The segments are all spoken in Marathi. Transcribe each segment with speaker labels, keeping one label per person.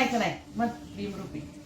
Speaker 1: म्हणायचं नाही. मग भीमरूपी
Speaker 2: भीमरूपी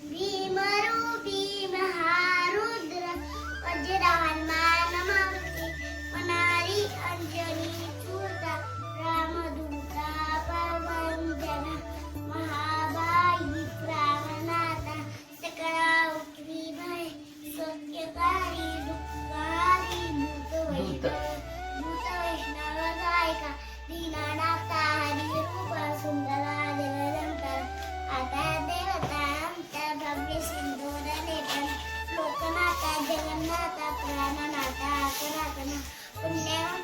Speaker 1: Celana 给那，给你来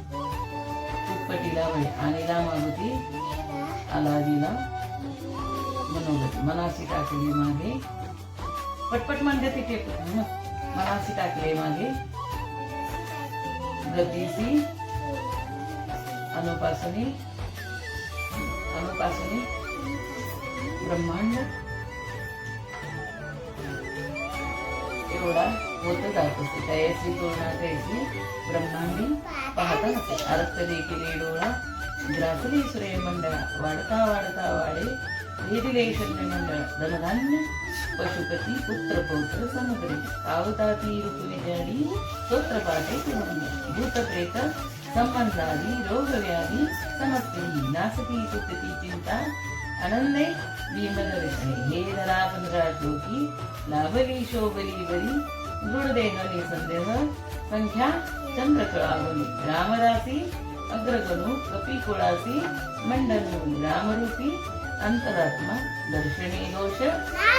Speaker 1: तुपटीला आणीला मारुती मनाशी टाकली मागे. पटपट म्हणते तिथे मनाशी टाकले मागे. गतीसी अनुपासनी. अनुपासनी. ब्रह्मांड. एवढा होतच जात असते तयाची पूर्ण तयाची ब्रह्मांडी पाहत असते अर्थ देखील डोळा ग्रासरी सूर्य मंडळ वाढता वाढता वाढे भेदिले शून्य मंडळ धनधान्य पशुपती पुत्र पौत्र समुद्रे पावता ती जडी स्तोत्र पाठे पूर्ण भूत प्रेत संबंधादी रोगव्याधी व्याधी नासती सुतती चिंता आनंदे भीमदर्शने हे धरा पंधरा लाभली शोभली बरी दृढदेहली संदेह संख्या चंद्रकळावली रामरासी अग्रगणू कपी कुळासी मंडलू रामरूपी अंतरात्मा दर्शनी दोष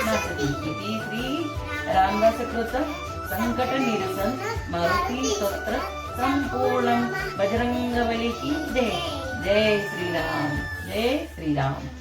Speaker 1: नासती इति श्री रामदास कृत संकट निरसन मारुती स्तोत्र संपूर्ण बजरंगबली की जय। जय श्रीराम जय श्रीराम।